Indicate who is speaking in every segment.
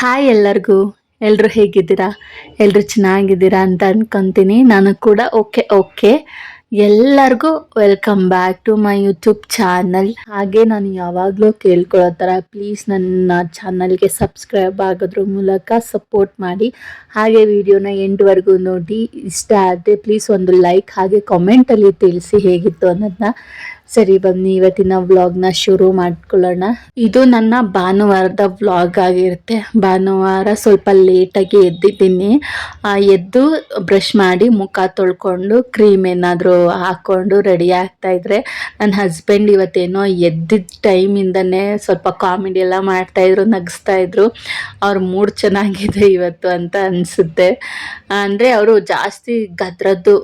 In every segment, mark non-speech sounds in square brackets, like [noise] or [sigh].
Speaker 1: Hi ಎಲ್ಲರಿಗೂ. ಎಲ್ಲರೂ ಹೇಗಿದ್ದೀರಾ? ಎಲ್ಲರೂ ಚೆನ್ನಾಗಿದ್ದೀರಾ ಅಂತ ಅಂದ್ಕೊತೀನಿ ನಾನು ಕೂಡ ಓಕೆ ಓಕೆ. ಎಲ್ಲರಿಗೂ welcome back to my YouTube channel ಹಾಗೆ ನಾನು ಯಾವಾಗಲೂ ಕೇಳ್ಕೊಳ್ಳೋ ಥರ ಪ್ಲೀಸ್ ನನ್ನ ಚಾನಲ್ಗೆ ಸಬ್ಸ್ಕ್ರೈಬ್ ಆಗೋದ್ರ ಮೂಲಕ ಸಪೋರ್ಟ್ ಮಾಡಿ. ಹಾಗೆ ವಿಡಿಯೋನ ಎಂಡ್ವರೆಗೂ ನೋಡಿ. ಇಷ್ಟ ಆದರೆ ಪ್ಲೀಸ್ ಒಂದು ಲೈಕ್ ಹಾಗೆ ಕಾಮೆಂಟಲ್ಲಿ ತಿಳಿಸಿ ಹೇಗಿತ್ತು ಅನ್ನೋದನ್ನ. ಸರಿ, ಬನ್ನಿ, ಇವತ್ತಿನ ವ್ಲಾಗ್ನ ಶುರು ಮಾಡ್ಕೊಳ್ಳೋಣ. ಇದು ನನ್ನ ಭಾನುವಾರದ ವ್ಲಾಗ್ ಆಗಿರುತ್ತೆ. ಭಾನುವಾರ ಸ್ವಲ್ಪ ಲೇಟಾಗಿ ಎದ್ದಿದ್ದೀನಿ. ಎದ್ದು ಬ್ರಷ್ ಮಾಡಿ ಮುಖ ತೊಳ್ಕೊಂಡು, ಕ್ರೀಮ್ ಏನಾದರೂ ಹಾಕ್ಕೊಂಡು ರೆಡಿ ಆಗ್ತಾ ಇದ್ರೆ ನನ್ನ ಹಸ್ಬೆಂಡ್ ಇವತ್ತೇನೋ ಎದ್ದಿದ್ದ ಟೈಮಿಂದನೇ ಸ್ವಲ್ಪ ಕಾಮಿಡಿ ಎಲ್ಲ ಮಾಡ್ತಾಯಿದ್ರು ನಗಿಸ್ತಾ ಇದ್ರು. ಅವ್ರ ಮೂಡ್ ಚೆನ್ನಾಗಿದೆ ಇವತ್ತು ಅಂತ ಅನಿಸುತ್ತೆ. ಅಂದರೆ ಅವರು ಜಾಸ್ತಿ ಗದ್ರದ್ದು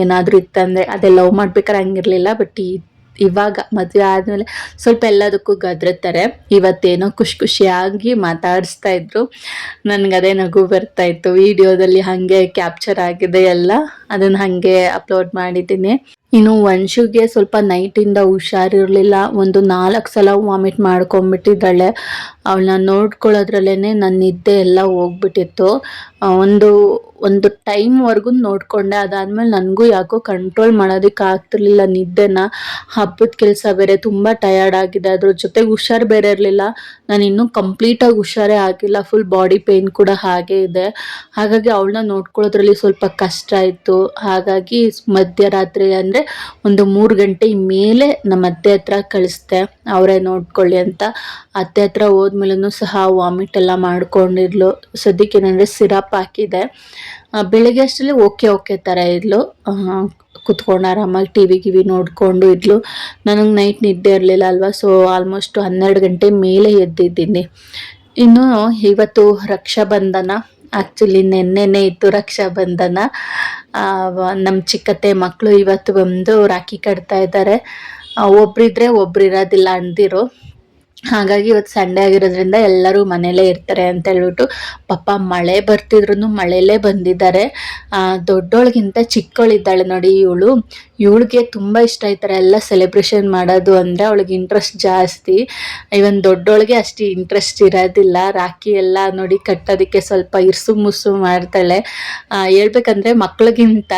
Speaker 1: ಏನಾದರೂ ಇತ್ತಂದರೆ ಅದೇ ಲವ್ ಮಾಡ್ಬೇಕಾದ್ರೆ ಹಂಗಿರಲಿಲ್ಲ ಬಟ್ ಈ ಇವಾಗ ಮದುವೆ ಆದಮೇಲೆ ಸ್ವಲ್ಪ ಎಲ್ಲದಕ್ಕೂ ಗದ್ರತಾರೆ ಇವತ್ತೇನೋ ಖುಷಿ ಖುಷಿಯಾಗಿ ಮಾತಾಡಿಸ್ತಾ ಇದ್ರು. ನನಗದೇ ನಗು ಬರ್ತಾ ಇತ್ತು. ವಿಡಿಯೋದಲ್ಲಿ ಹಾಗೆ ಕ್ಯಾಪ್ಚರ್ ಆಗಿದೆ ಎಲ್ಲ. ಅದನ್ನು ಹಾಗೆ ಅಪ್ಲೋಡ್ ಮಾಡಿದ್ದೀನಿ. ಇನ್ನು ವಂಶುಗೆ ಸ್ವಲ್ಪ ನೈಟಿಂದ ಹುಷಾರಿರಲಿಲ್ಲ. ಒಂದು ನಾಲ್ಕು ಸಲ ವಾಮಿಟ್ ಮಾಡ್ಕೊಂಬಿಟ್ಟಿದ್ದಾಳೆ ಅವಳನ್ನ ನೋಡ್ಕೊಳ್ಳೋದ್ರಲ್ಲೇ ನನ್ನ ನಿದ್ದೆ ಎಲ್ಲ ಹೋಗ್ಬಿಟ್ಟಿತ್ತು. ಒಂದು ಒಂದು ಟೈಮ್ವರೆಗೂ ನೋಡ್ಕೊಂಡೆ. ಅದಾದಮೇಲೆ ನನಗೂ ಯಾಕೋ ಕಂಟ್ರೋಲ್ ಮಾಡೋದಕ್ಕೆ ಆಗ್ತಿರ್ಲಿಲ್ಲ ನಿದ್ದೆನ. ಹಬ್ಬದ ಕೆಲಸ ಬೇರೆ, ತುಂಬ ಟಯರ್ಡ್ ಆಗಿದೆ ಅದ್ರ ಜೊತೆಗೆ ಹುಷಾರು ಬೇರೆ ಇರಲಿಲ್ಲ. ನಾನು ಇನ್ನೂ ಕಂಪ್ಲೀಟಾಗಿ ಹುಷಾರೇ ಆಗಿಲ್ಲ. ಫುಲ್ ಬಾಡಿ ಪೇಯ್ನ್ ಕೂಡ ಹಾಗೆ ಇದೆ. ಹಾಗಾಗಿ ಅವಳನ್ನ ನೋಡ್ಕೊಳ್ಳೋದ್ರಲ್ಲಿ ಸ್ವಲ್ಪ ಕಷ್ಟ ಆಯಿತು. ಹಾಗಾಗಿ ಮಧ್ಯರಾತ್ರಿ ಅಂದರೆ ಒಂದು ಮೂರು ಗಂಟೆ ಮೇಲೆ ನಮ್ಮ ಅತ್ತೆ ಹತ್ರ ಕಳಿಸ್ದೆ. ಅವರೇ ನೋಡ್ಕೊಳ್ಳಿ ಅಂತ. ಅತ್ತೆ ಹತ್ರ ಹೋದ್ಮೇಲೂ ಸಹ ವಾಮಿಟ್ ಎಲ್ಲ ಮಾಡ್ಕೊಂಡಿದ್ಲು. ಸದ್ಯಕ್ಕೆ ಏನಂದರೆ ಸಿರಪ್ ಹಾಕಿದೆ. ಬೆಳಗ್ಗೆ ಅಷ್ಟರಲ್ಲಿ ಓಕೆ ಓಕೆ ಥರ ಇದ್ಲು. ಕುತ್ಕೊಂಡು ಆರಾಮಾಗಿ ಟಿ ವಿ ಗಿವಿ ನೋಡಿಕೊಂಡು ಇದ್ಲು. ನನಗೆ ನೈಟ್ ನಿದ್ದೆ ಇರಲಿಲ್ಲ ಅಲ್ವಾ ಸೊ ಆಲ್ಮೋಸ್ಟ್ ಹನ್ನೆರಡು ಗಂಟೆ ಮೇಲೆ ಎದ್ದಿದ್ದೀನಿ. ಇನ್ನು ಇವತ್ತು ರಕ್ಷಾಬಂಧನ ಆ್ಯಕ್ಚುಲಿ ನೆನ್ನೆನೇ ಇತ್ತು ರಕ್ಷಾಬಂಧನ. ನಮ್ಮ ಚಿಕ್ಕತ್ತೆ ಮಕ್ಕಳು ಇವತ್ತು ಬಂದು ರಾಖಿ ಕಟ್ತಾ ಇದ್ದಾರೆ ಒಬ್ರಿದ್ರೆ ಒಬ್ರು ಇರೋದಿಲ್ಲ ಅಂದಿರು. ಹಾಗಾಗಿ ಇವತ್ತು ಸಂಡೇ ಆಗಿರೋದ್ರಿಂದ ಎಲ್ಲರೂ ಮನೇಲೇ ಇರ್ತಾರೆ ಅಂತ ಹೇಳ್ಬಿಟ್ಟು ಪಾಪ ಮಳೆ ಬರ್ತಿದ್ರು ಮಳೆಲೇ ಬಂದಿದ್ದಾರೆ. ದೊಡ್ಡೋಳ್ಗಿಂತ ಚಿಕ್ಕವಳಿದ್ದಾಳೆ ನೋಡಿ ಇವಳು. ಇವಳಿಗೆ ತುಂಬ ಇಷ್ಟ ಈ ಥರ ಎಲ್ಲ ಸೆಲೆಬ್ರೇಷನ್ ಮಾಡೋದು ಅಂದರೆ ಅವಳಿಗೆ ಇಂಟ್ರೆಸ್ಟ್ ಜಾಸ್ತಿ. ಇವನ್ ದೊಡ್ಡೋಳಿಗೆ ಅಷ್ಟು ಇಂಟ್ರೆಸ್ಟ್ ಇರೋದಿಲ್ಲ. ರಾಖಿ ಎಲ್ಲ ನೋಡಿ ಕಟ್ಟೋದಕ್ಕೆ ಸ್ವಲ್ಪ ಇರ್ಸು ಮುಸು ಮಾಡ್ತಾಳೆ. ಹೇಳ್ಬೇಕಂದ್ರೆ ಮಕ್ಳಿಗಿಂತ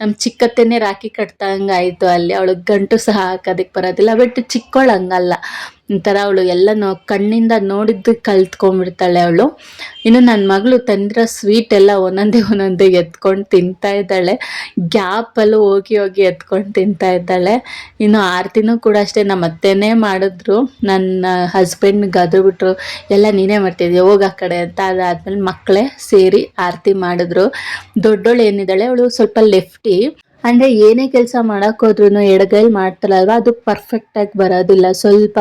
Speaker 1: ನಮ್ಮ ಚಿಕ್ಕತ್ತೆನೇ ರಾಖಿ ಕಟ್ತಂಗೆ ಆಯಿತು ಅಲ್ಲಿ ಅವಳಿಗೆ ಗಂಟು ಸಹ ಹಾಕೋದಕ್ಕೆ ಬರೋದಿಲ್ಲ. ಬಟ್ ಚಿಕ್ಕವಳು ಹಂಗಲ್ಲ. ಒಂಥರ ಅವಳು ಎಲ್ಲನೂ ಕಣ್ಣಿಂದ ನೋಡಿದ್ದು ಕಲ್ತ್ಕೊಂಡ್ಬಿಡ್ತಾಳೆ ಅವಳು. ಇನ್ನು ನನ್ನ ಮಗಳು ತಂದಿರೋ ಸ್ವೀಟ್ ಎಲ್ಲ ಒಂದೊಂದೇ ಒಂದೊಂದೇ ಎತ್ಕೊಂಡು ತಿಂತಾ ಇದ್ದಾಳೆ. ಗ್ಯಾಪಲ್ಲೂ ಹೋಗಿ ಹೋಗಿ ಎತ್ಕೊಂಡು ತಿಂತಾ ಇದ್ದಾಳೆ. ಇನ್ನು ಆರತಿನೂ ಕೂಡ ಅಷ್ಟೇ, ನಮ್ಮ ಅತ್ತೆನೇ ಮಾಡಿದ್ರು. ನನ್ನ ಹಸ್ಬೆಂಡ್ ಗದ್ಬಿಟ್ರು ಎಲ್ಲ ನೀನೇ ಮಾಡ್ತಿದ್ದೆ ಹೋಗ ಆ ಕಡೆ ಅಂತ ಅದಾದ್ಮೇಲೆ ಮಕ್ಕಳೇ ಸೇರಿ ಆರತಿ ಮಾಡಿದ್ರು. ದೊಡ್ಡೋಳು ಏನಿದ್ದಾಳೆ? ಅವಳು ಸ್ವಲ್ಪ ಲೆಫ್ಟಿ ಅಂದರೆ ಏನೇ ಕೆಲಸ ಮಾಡಕ್ ಹೋದ್ರು ಎಡಗೈಲಿ ಮಾಡ್ತಾರಲ್ವ, ಅದು ಪರ್ಫೆಕ್ಟಾಗಿ ಬರೋದಿಲ್ಲ. ಸ್ವಲ್ಪ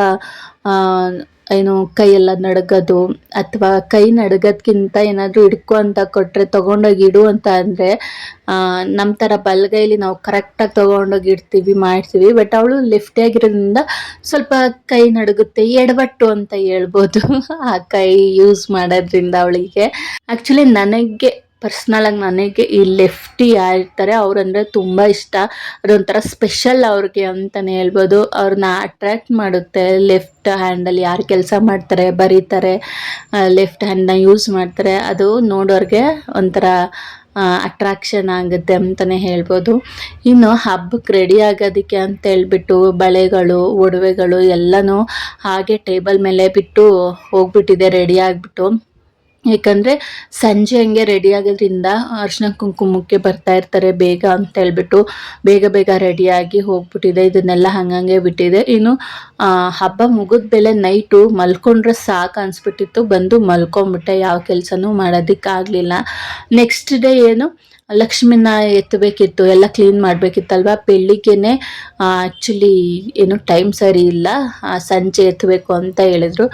Speaker 1: ಏನು ಏನು ಕೈಯೆಲ್ಲ ನಡಗೋದು ಅಥವಾ ಕೈ ನಡಗೋದ್ಕಿಂತ ಏನಾದರೂ ಹಿಡ್ಕೊ ಅಂತ ಕೊಟ್ಟರೆ ತೊಗೊಂಡೋಗಿ ಇಡು ಅಂತ ಅಂದರೆ ನಮ್ಮ ಥರ ಬಲಗೈಲಿ ನಾವು ಕರೆಕ್ಟಾಗಿ ತೊಗೊಂಡೋಗಿ ಇಡ್ತೀವಿ, ಮಾಡ್ತೀವಿ. ಬಟ್ ಅವಳು ಲಿಫ್ಟ್ ಆಗಿರೋದ್ರಿಂದ ಸ್ವಲ್ಪ ಕೈ ನಡಗುತ್ತೆ, ಎಡವಟ್ಟು ಅಂತ ಹೇಳ್ಬೋದು. [laughs] ಆ ಕೈ ಯೂಸ್ ಮಾಡೋದ್ರಿಂದ ಅವಳಿಗೆ. ಆ್ಯಕ್ಚುಲಿ ನನಗೆ ಪರ್ಸ್ನಲ್ ಆಗಿ ನನಗೆ ಈ ಲೆಫ್ಟಿ ಯಾರಿರ್ತಾರೆ ಅವರಂದ್ರೆ ತುಂಬ ಇಷ್ಟ. ಅದೊಂಥರ ಸ್ಪೆಷಲ್ ಅವ್ರಿಗೆ ಅಂತಲೇ ಹೇಳ್ಬೋದು. ಅವ್ರನ್ನ ಅಟ್ರ್ಯಾಕ್ಟ್ ಮಾಡುತ್ತೆ. ಲೆಫ್ಟ್ ಹ್ಯಾಂಡಲ್ಲಿ ಯಾರು ಕೆಲಸ ಮಾಡ್ತಾರೆ, ಬರೀತಾರೆ ಲೆಫ್ಟ್ ಹ್ಯಾಂಡ್ನ ಯೂಸ್ ಮಾಡ್ತಾರೆ. ಅದು ನೋಡೋರಿಗೆ ಒಂಥರ ಅಟ್ರಾಕ್ಷನ್ ಆಗುತ್ತೆ ಅಂತಲೇ ಹೇಳ್ಬೋದು. ಇನ್ನು ಹಬ್ಬಕ್ಕೆ ರೆಡಿ ಆಗೋದಕ್ಕೆ ಅಂತ ಹೇಳ್ಬಿಟ್ಟು ಬಳೆಗಳು, ಒಡವೆಗಳು ಎಲ್ಲನೂ ಹಾಗೆ ಟೇಬಲ್ ಮೇಲೆ ಬಿಟ್ಟು ಹೋಗ್ಬಿಟ್ಟಿದೆ ರೆಡಿ ಆಗಿಬಿಟ್ಟು. ಯಾಕಂದರೆ ಸಂಜೆ ಹಂಗೆ ರೆಡಿ ಆಗೋದ್ರಿಂದ ಅರ್ಶಿನ ಕುಂಕುಮಕ್ಕೆ ಬರ್ತಾ ಇರ್ತಾರೆ, ಬೇಗ ಅಂತ ಹೇಳ್ಬಿಟ್ಟು ಬೇಗ ಬೇಗ ರೆಡಿಯಾಗಿ ಹೋಗ್ಬಿಟ್ಟಿದೆ, ಇದನ್ನೆಲ್ಲ ಹಂಗಂಗೆ ಬಿಟ್ಟಿದೆ. ಇನ್ನು ಹಬ್ಬ ಮುಗಿದ ಬೆಲೆ ನೈಟು ಮಲ್ಕೊಂಡ್ರೆ ಸಾಕು ಅನ್ಸ್ಬಿಟ್ಟಿತ್ತು, ಬಂದು ಮಲ್ಕೊಂಬಿಟ್ಟೆ, ಯಾವ ಕೆಲಸನೂ ಮಾಡೋದಕ್ಕಾಗಲಿಲ್ಲ. ನೆಕ್ಸ್ಟ್ ಡೇ ಏನು ಲಕ್ಷ್ಮಿನ ಎತ್ತಬೇಕಿತ್ತು, ಎಲ್ಲ ಕ್ಲೀನ್ ಮಾಡಬೇಕಿತ್ತಲ್ವ? ಬೆಳಿಗ್ಗೆನೆ ಆ್ಯಕ್ಚುಲಿ ಏನು ಟೈಮ್ ಸರಿ ಇಲ್ಲ. ಸಂಜೆ ಎತ್ತಬೇಕು ಅಂತ ಹೇಳಿದ್ರು.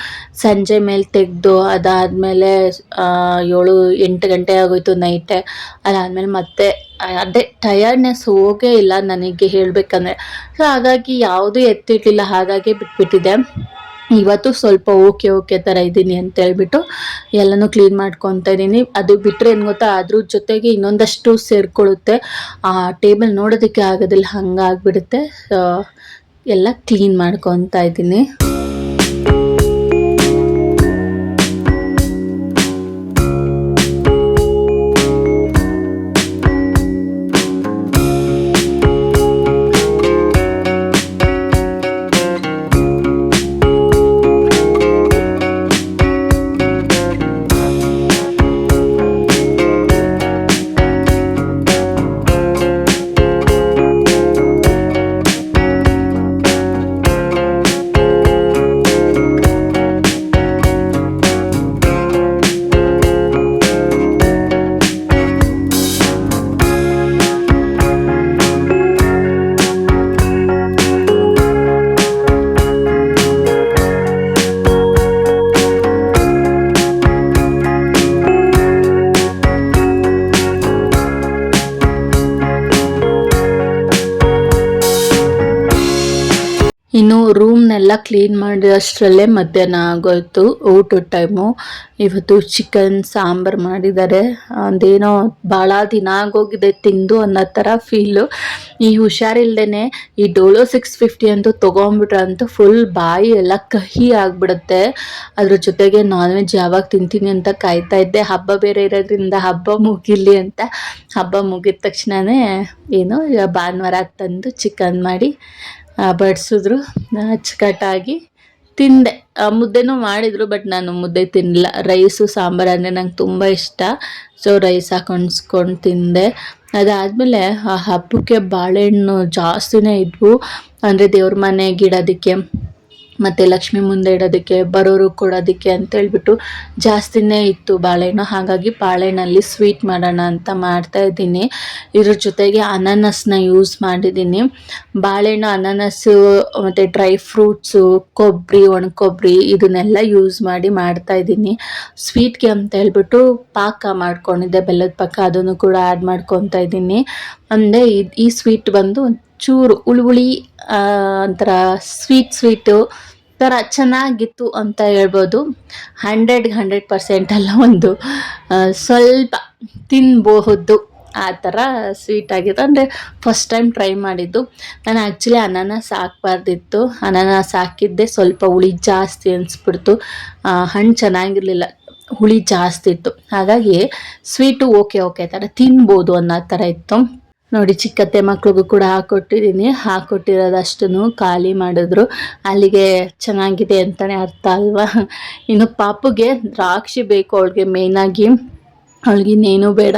Speaker 1: ಸಂಜೆ ಮೇಲೆ ತೆಗೆದು ಅದಾದಮೇಲೆ ಏಳು, ಎಂಟು ಗಂಟೆ ಆಗೋಯ್ತು ನೈಟೆ ಅದಾದಮೇಲೆ ಮತ್ತೆ, ಅದೇ ಟಯರ್ಡ್ನೆಸ್ ಹೋಗೇ ಇಲ್ಲ ನನಗೆ ಹೇಳಬೇಕಂದ್ರೆ. ಸೊ ಹಾಗಾಗಿ ಯಾವುದೂ ಎತ್ತಿಟ್ಟಿಲ್ಲ ಹಾಗಾಗಿ ಬಿಟ್ಬಿಟ್ಟಿದೆ ಇವತ್ತು ಸ್ವಲ್ಪ ಓಕೆ ಓಕೆ ಥರ ಇದ್ದೀನಿ ಅಂತ ಹೇಳ್ಬಿಟ್ಟು ಎಲ್ಲನೂ ಕ್ಲೀನ್ ಮಾಡ್ಕೊತಾ ಇದ್ದೀನಿ. ಅದು ಬಿಟ್ಟರೆ ಏನು ಗೊತ್ತಾ, ಅದ್ರ ಜೊತೆಗೆ ಇನ್ನೊಂದಷ್ಟು ಸೇರ್ಕೊಳ್ಳುತ್ತೆ. ಆ ಟೇಬಲ್ ನೋಡೋದಕ್ಕೆ ಆಗೋದಿಲ್ಲ, ಹಂಗಾಗ್ಬಿಡುತ್ತೆ. ಎಲ್ಲ ಕ್ಲೀನ್ ಮಾಡ್ಕೊತಾ ಇದ್ದೀನಿ. ಎಲ್ಲ ಕ್ಲೀನ್ ಮಾಡಿದಷ್ಟರಲ್ಲೇ ಮಧ್ಯಾಹ್ನ ಆಗೋಯ್ತು. ಊಟದ ಟೈಮು ಇವತ್ತು ಚಿಕನ್ ಸಾಂಬಾರು ಮಾಡಿದ್ದಾರೆ. ಅದೇನೋ ಭಾಳ ದಿನ ಆಗೋಗಿದೆ ತಿಂದು ಅನ್ನೋ ಥರ ಫೀಲು ಈ ಹುಷಾರಿಲ್ಲದೇ ಈ ಡೋಲೋ ಸಿಕ್ಸ್ ಫಿಫ್ಟಿ ಅಂತೂ ತೊಗೊಂಬಿಟ್ರೆ ಅಂತೂ ಫುಲ್ ಬಾಯಿ ಎಲ್ಲ ಕಹಿ ಆಗಿಬಿಡುತ್ತೆ. ಅದ್ರ ಜೊತೆಗೆ ನಾನ್ ವೆಜ್ ಯಾವಾಗ ತಿಂತೀನಿ ಅಂತ ಕಾಯ್ತಾ ಇದ್ದೆ. ಹಬ್ಬ ಬೇರೆ ಇರೋದ್ರಿಂದ ಹಬ್ಬ ಮುಗಿಲಿ ಅಂತ. ಹಬ್ಬ ಮುಗಿದ ತಕ್ಷಣವೇ ಏನು ಭಾನುವಾರ ತಂದು ಚಿಕನ್ ಮಾಡಿ ಬಡಿಸಿದ್ರು. ಅಚ್ಚುಕಟ್ಟಾಗಿ ತಿಂದೆ. ಮುದ್ದೆನೂ ಮಾಡಿದರು, ಬಟ್ ನಾನು ಮುದ್ದೆ ತಿನ್ನಲಿಲ್ಲ ರೈಸು, ಸಾಂಬಾರು ಅಂದರೆ ನಂಗೆ ತುಂಬ ಇಷ್ಟ. ಸೊ, ರೈಸ್ ಹಾಕೊಂಡ್ಸ್ಕೊಂಡು ತಿಂದೆ. ಅದಾದಮೇಲೆ ಆ ಹಬ್ಬಕ್ಕೆ ಬಾಳೆಹಣ್ಣು ಜಾಸ್ತಿನೇ ಇದ್ವು. ಅಂದರೆ ದೇವ್ರ ಮನೆಗೆ ಇಡೋದಕ್ಕೆ ಮತ್ತು ಲಕ್ಷ್ಮಿ ಮುಂದೆ ಇಡೋದಕ್ಕೆ ಬರೋರು ಕೊಡೋದಕ್ಕೆ ಅಂತ ಹೇಳ್ಬಿಟ್ಟು ಜಾಸ್ತಿನೇ ಇತ್ತು ಬಾಳೆಹಣ್ಣು. ಹಾಗಾಗಿ ಬಾಳೆಹಣ್ಣಲ್ಲಿ ಸ್ವೀಟ್ ಮಾಡೋಣ ಅಂತ ಮಾಡ್ತಾ ಇದ್ದೀನಿ. ಇದ್ರ ಜೊತೆಗೆ ಅನಾನಸ್ನ ಯೂಸ್ ಮಾಡಿದ್ದೀನಿ. ಬಾಳೆಹಣ್ಣು ಅನಾನಸ್ಸು ಮತ್ತು ಡ್ರೈ ಫ್ರೂಟ್ಸು ಕೊಬ್ಬರಿ ಒಣ ಕೊಬ್ಬರಿ ಇದನ್ನೆಲ್ಲ ಯೂಸ್ ಮಾಡಿ ಮಾಡ್ತಾ ಇದ್ದೀನಿ. ಸ್ವೀಟ್ಗೆ ಅಂತ ಹೇಳ್ಬಿಟ್ಟು ಪಾಕ ಮಾಡ್ಕೊಂಡಿದ್ದೆ ಬೆಲ್ಲದ ಪಾಕ ಅದನ್ನು ಕೂಡ ಆ್ಯಡ್ ಮಾಡ್ಕೊತಾ ಇದ್ದೀನಿ. ಅಂದರೆ ಈ ಸ್ವೀಟ್ ಬಂದು ಚೂರು ಉಳಿ ಉಳಿ ಆ, ಒಂಥರ ಸ್ವೀಟ್ ಸ್ವೀಟು ಥರ ಚೆನ್ನಾಗಿತ್ತು ಅಂತ ಹೇಳ್ಬೋದು. ಹಂಡ್ರೆಡ್ಗೆ ಹಂಡ್ರೆಡ್ ಪರ್ಸೆಂಟ್ ಅಲ್ಲ ಒಂದು ಸ್ವಲ್ಪ ತಿನ್ಬಹುದು. ಆ ಥರ ಸ್ವೀಟ್ ಆಗಿತ್ತು. ಅಂದರೆ ಫಸ್ಟ್ ಟೈಮ್ ಟ್ರೈ ಮಾಡಿದ್ದು. ನಾನು ಆ್ಯಕ್ಚುಲಿ ಅನಾನಸ್ ಹಾಕ್ಬಾರ್ದಿತ್ತು. ಅನಾನಸ್ ಹಾಕಿದ್ದೆ. ಸ್ವಲ್ಪ ಹುಳಿ ಜಾಸ್ತಿ ಅನಿಸ್ಬಿಡ್ತು. ಹಣ್ಣು ಚೆನ್ನಾಗಿರಲಿಲ್ಲ. ಹುಳಿ ಜಾಸ್ತಿ ಇತ್ತು. ಹಾಗಾಗಿ ಸ್ವೀಟು ಓಕೆ ಓಕೆ ಥರ ತಿನ್ಬೋದು ಅನ್ನೋ ಥರ ಇತ್ತು. ನೋಡಿ, ಚಿಕ್ಕತ್ತೆ ಮಕ್ಳಿಗೂ ಕೂಡ ಹಾಕೊಟ್ಟಿದ್ದೀನಿ ಹಾಕೊಟ್ಟಿರೋದಷ್ಟನ್ನು ಖಾಲಿ ಮಾಡಿದ್ರು. ಅಲ್ಲಿಗೆ ಚೆನ್ನಾಗಿದೆ ಅಂತಲೇ ಅರ್ಥ ಅಲ್ವಾ? ಇನ್ನು ಪಾಪುಗೆ ದ್ರಾಕ್ಷಿ ಬೇಕು ಅವಳಿಗೆ ಮೇಯ್ನಾಗಿ ಅವಳಿಗೆ ಇನ್ನೇನು ಬೇಡ.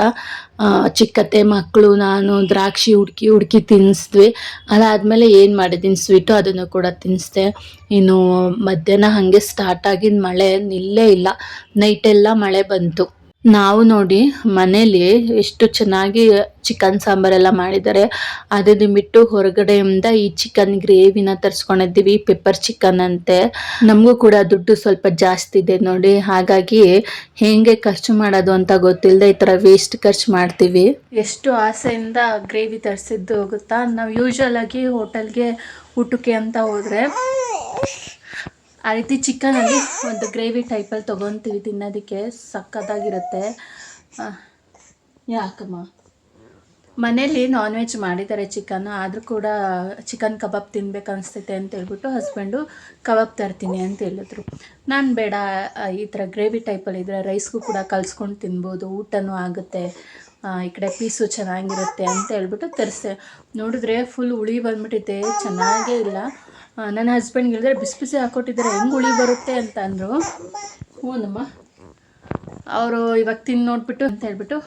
Speaker 1: ಚಿಕ್ಕತ್ತೆ ಮಕ್ಕಳು ನಾನು ದ್ರಾಕ್ಷಿ ಹುಡುಕಿ ಹುಡುಕಿ ತಿನ್ನಿಸಿದ್ವಿ ಅದಾದಮೇಲೆ ಏನು ಮಾಡಿದ್ದೀನಿ, ಸ್ವೀಟು ಅದನ್ನು ಕೂಡ ತಿನ್ನಿಸ್ದೆ ಇನ್ನು ಮಧ್ಯಾಹ್ನ ಹಾಗೆ ಸ್ಟಾರ್ಟ್ ಆಗಿದ್ದ ಮಳೆ ನಿಲ್ಲೇ ಇಲ್ಲ. ನೈಟೆಲ್ಲ ಮಳೆ ಬಂತು. ನಾವು ನೋಡಿ ಮನೇಲಿ ಎಷ್ಟು ಚೆನ್ನಾಗಿ ಚಿಕನ್ ಸಾಂಬಾರೆಲ್ಲ ಮಾಡಿದ್ದಾರೆ. ಅದನ್ನು ಬಿಟ್ಟು ಹೊರಗಡೆಯಿಂದ ಈ ಚಿಕನ್ ಗ್ರೇವಿನ ತರಿಸ್ಕೊಂಡಿದ್ದೀವಿ ಪೆಪ್ಪರ್ ಚಿಕನ್ ಅಂತೆ. ನಮಗೂ ಕೂಡ ದುಡ್ಡು ಸ್ವಲ್ಪ ಜಾಸ್ತಿ ಇದೆ ನೋಡಿ. ಹಾಗಾಗಿ ಹೇಗೆ ಖರ್ಚು ಮಾಡೋದು ಅಂತ ಗೊತ್ತಿಲ್ಲದೆ ಈ ಥರ ವೇಸ್ಟ್ ಖರ್ಚು ಮಾಡ್ತೀವಿ. ಎಷ್ಟು ಆಸೆಯಿಂದ ಗ್ರೇವಿ ತರಿಸಿದ್ದು ಗೊತ್ತಾ? ನಾವು ಯೂಶಲ್ ಆಗಿ ಹೋಟೆಲ್ಗೆ ಊಟಕ್ಕೆ ಅಂತ ಹೋದರೆ ಆ ರೀತಿ ಚಿಕನಲ್ಲಿ ಒಂದು ಗ್ರೇವಿ ಟೈಪಲ್ಲಿ ತೊಗೊತೀವಿ, ತಿನ್ನೋದಕ್ಕೆ ಸಕ್ಕತ್ತಾಗಿರುತ್ತೆ ಯಾಕಮ್ಮ? ಮನೇಲಿ ನಾನ್ ವೆಜ್ ಮಾಡಿದ್ದಾರೆ ಚಿಕನ್, ಆದರೂ ಕೂಡ ಚಿಕನ್ ಕಬಾಬ್ ತಿನ್ಬೇಕು ಅನಿಸ್ತೈತೆ ಅಂತ ಹೇಳ್ಬಿಟ್ಟು ಹಸ್ಬೆಂಡು ಕಬಾಬ್ ತರ್ತೀನಿ ಅಂತ ಹೇಳಿದ್ರು. ನಾನು ಬೇಡ ಈ ಥರ ಗ್ರೇವಿ ಟೈಪಲ್ಲಿ ಇದ್ದರೆ ರೈಸ್ಗೂ ಕೂಡ ಕಲ್ಸ್ಕೊಂಡು ತಿನ್ಬೋದು, ಊಟನೂ ಆಗುತ್ತೆ ಈ ಕಡೆ ಪೀಸು ಚೆನ್ನಾಗಿರುತ್ತೆ ಅಂತ ಹೇಳ್ಬಿಟ್ಟು ತರಿಸ್ದೆ. ನೋಡಿದ್ರೆ ಫುಲ್ ಹುಳಿ ಬಂದ್ಬಿಟ್ಟಿದೆ, ಚೆನ್ನಾಗೇ ಇಲ್ಲ. ನನ್ನ ಹಸ್ಬೆಂಡ್ಗೆ ಹೇಳಿದ್ರೆ, ಬಿಸಿ ಬಿಸಿ ಹಾಕ್ಕೊಟ್ಟಿದ್ದಾರೆ ಹೆಂಗೆ ಉಳಿ ಬರುತ್ತೆ ಅಂತ ಅಂದರು. ಹ್ಞೂನಮ್ಮ ಅವರು ಇವಾಗ ತಿಂದು ನೋಡಿಬಿಟ್ಟು ಅಂತ ಹೇಳ್ಬಿಟ್ಟು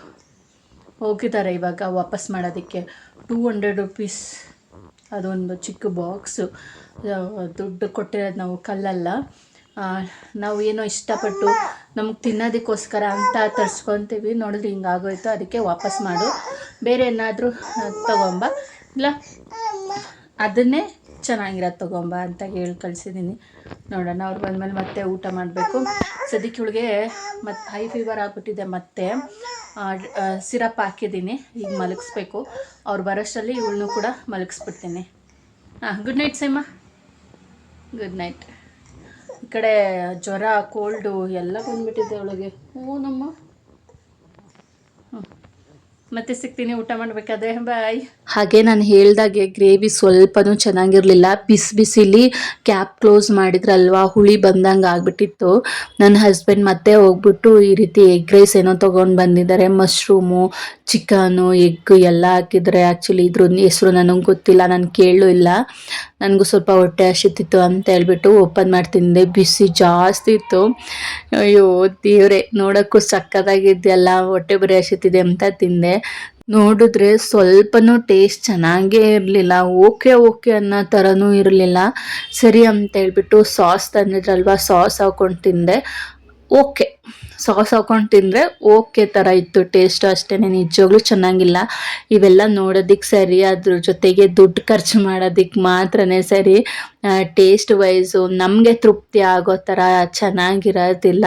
Speaker 1: ಹೋಗಿದ್ದಾರೆ ಇವಾಗ ವಾಪಸ್ ಮಾಡೋದಕ್ಕೆ. ಟೂ ಹಂಡ್ರೆಡ್ ರುಪೀಸ್ ಅದೊಂದು ಚಿಕ್ಕ ಬಾಕ್ಸು ದುಡ್ಡು ಕೊಟ್ಟಿರೋದು ನಾವು ಕಲ್ಲಲ್ಲ. ನಾವು ಏನೋ ಇಷ್ಟಪಟ್ಟು ನಮಗೆ ತಿನ್ನೋದಕ್ಕೋಸ್ಕರ ಅಂತ ತರಿಸ್ಕೊತೀವಿ. ನೋಡಿದ್ರೆ ಹಿಂಗಾಗೋಯ್ತು ಅದಕ್ಕೆ ವಾಪಸ್ ಮಾಡು. ಬೇರೆ ಏನಾದರೂ ತಗೊಂಬ. ಇಲ್ಲ. ಅದನ್ನೇ ಚೆನ್ನಾಗಿರೋದು ತಗೊಂಬ ಅಂತ ಹೇಳಿ ಕಳಿಸಿದ್ದೀನಿ ನೋಡೋಣ, ಅವ್ರು ಬಂದಮೇಲೆ ಮತ್ತೆ ಊಟ ಮಾಡಬೇಕು. ಸದ್ಯಕ್ಕೆ ಇವಳಿಗೆ ಮತ್ತು ಹೈ ಫೀವರ್ ಆಗಿಬಿಟ್ಟಿದೆ ಮತ್ತೆ ಸಿರಪ್ ಹಾಕಿದ್ದೀನಿ ಈಗ ಮಲಗಿಸ್ಬೇಕು. ಅವ್ರು ಬರೋಷ್ಟರಲ್ಲಿ ಇವಳನ್ನೂ ಕೂಡ ಮಲಗಿಸ್ಬಿಡ್ತೀನಿ. ಹಾಂ good night Saima. Good night ಈ ಕಡೆ ಜ್ವರ ಕೋಲ್ಡು ಎಲ್ಲ ಬಂದ್ಬಿಟ್ಟಿದೆ ಅವಳಿಗೆ. ಹ್ಞೂ ನಮ್ಮ. ಮತ್ತೆ ಸಿಗ್ತೀನಿ, ಊಟ ಮಾಡಬೇಕಾದ್ರೆ. ಬಾಯ್ ಹಾಗೆ ನಾನು ಹೇಳ್ದಾಗೆ ಗ್ರೇವಿ ಸ್ವಲ್ಪನೂ ಚೆನ್ನಾಗಿರಲಿಲ್ಲ. ಬಿಸಿ ಬಿಸಿಲಿ ಕ್ಯಾಪ್ ಕ್ಲೋಸ್ ಮಾಡಿದ್ರಲ್ವಾ, ಹುಳಿ ಬಂದಂಗೆ ಆಗ್ಬಿಟ್ಟಿತ್ತು. ನನ್ನ ಹಸ್ಬೆಂಡ್ ಮತ್ತೆ ಹೋಗ್ಬಿಟ್ಟು ಈ ರೀತಿ ಎಗ್ ರೈಸ್ ಏನೋ ತೊಗೊಂಡು ಬಂದಿದ್ದಾರೆ. ಮಶ್ರೂಮು, ಚಿಕನು ಎಗ್ ಎಲ್ಲ ಹಾಕಿದ್ರೆ ಆ್ಯಕ್ಚುಲಿ ಇದ್ರ ಹೆಸರು ನನಗೆ ಗೊತ್ತಿಲ್ಲ, ನಾನು ಕೇಳೂ ಇಲ್ಲ. ನನಗೂ ಸ್ವಲ್ಪ ಹೊಟ್ಟೆ ಹಸಿತಿತ್ತು ಅಂತ ಹೇಳ್ಬಿಟ್ಟು ಓಪನ್ ಮಾಡಿ ತಿಂದೆ. ಬಿಸಿ ಜಾಸ್ತಿ ಇತ್ತು. ಅಯ್ಯೋ, ದೇವ್ರೆ, ನೋಡೋಕ್ಕೂ ಸಕ್ಕತ್ತಾಗಿದೆಯಲ್ಲ, ಹೊಟ್ಟೆ ಬರೀ ಹಸಿತಿದೆ ಅಂತ ತಿಂದೆ. ನೋಡಿದ್ರೆ ಸ್ವಲ್ಪನೂ ಟೇಸ್ಟ್ ಚೆನ್ನಾಗೇ ಇರಲಿಲ್ಲ. ಓಕೆ ಓಕೆ ಅನ್ನೋ ಥರನೂ ಇರಲಿಲ್ಲ. ಸರಿ ಅಂತ ಹೇಳ್ಬಿಟ್ಟು ಸಾಸ್ ತಂದಿದ್ರಲ್ವ ಸಾಸ್ ಹಾಕೊಂಡು ತಿಂದೆ. ಓಕೆ. ಸಾಸ್ ಹಾಕೊಂಡು ತಿಂದರೆ ಓಕೆ ಥರ ಇತ್ತು ಟೇಸ್ಟು ಅಷ್ಟೇ ನಿಜವಾಗ್ಲೂ ಚೆನ್ನಾಗಿಲ್ಲ. ಇವೆಲ್ಲ ನೋಡೋದಕ್ಕೆ ಸರಿ, ಅದ್ರ ಜೊತೆಗೆ ದುಡ್ಡು ಖರ್ಚು ಮಾಡೋದಕ್ಕೆ ಮಾತ್ರನೇ ಸರಿ. ಟೇಸ್ಟ್ ವೈಸು ನಮಗೆ ತೃಪ್ತಿ ಆಗೋ ಥರ ಚೆನ್ನಾಗಿರೋದಿಲ್ಲ.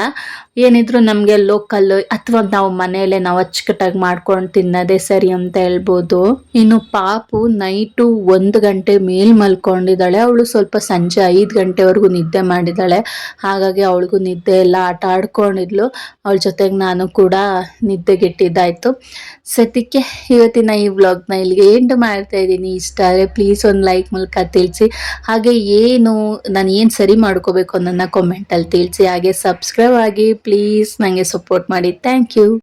Speaker 1: ಏನಿದ್ರು ನಮಗೆ ಲೋಕಲ್ಲು ಅಥವಾ ನಾವು ಮನೆಯಲ್ಲೇ ನಾವು ಅಚ್ಚುಕಟ್ಟಾಗಿ ಮಾಡ್ಕೊಂಡು ತಿನ್ನೋದೇ ಸರಿ ಅಂತ ಹೇಳ್ಬೋದು. ಇನ್ನು ಪಾಪು ನೈಟು ಒಂದು ಗಂಟೆ ಮೇಲ್ ಮಲ್ಕೊಂಡಿದ್ದಾಳೆ. ಅವಳು ಸ್ವಲ್ಪ ಸಂಜೆ ಐದು ಗಂಟೆವರೆಗೂ ನಿದ್ದೆ ಮಾಡಿದ್ದಾಳೆ. ಹಾಗಾಗಿ ಅವಳಿಗೂ ನಿದ್ದೆ ಎಲ್ಲ ಆಟ ಆಡ್ಕೊಂಡಿದ್ಲು ಅವಳ ಜೊತೆಗೆ ನಾನು ಕೂಡ ನಿದ್ದೆಗೆಟ್ಟಿದ್ದಾಯ್ತು. ಸದ್ಯಕ್ಕೆ ಇವತ್ತಿನ ಈ ವ್ಲಾಗ್ನ ಇಲ್ಲಿಗೆ ಎಂಡ್ ಮಾಡ್ತಾ ಇದ್ದೀನಿ. ಇಷ್ಟ ಆದರೆ ಪ್ಲೀಸ್ ಒಂದು ಲೈಕ್ ಮೂಲಕ ತಿಳಿಸಿ. ಹಾಗೆ ಏನು, ನಾನು ಏನು ಸರಿ ಮಾಡ್ಕೋಬೇಕು ಅನ್ನೋದನ್ನ ಕಾಮೆಂಟಲ್ಲಿ ತಿಳಿಸಿ. ಹಾಗೆ ಸಬ್ಸ್ಕ್ರೈಬ್ ಆಗಿ ಪ್ಲೀಸ್ ನನಗೆ ಸಪೋರ್ಟ್ ಮಾಡಿ. Thank you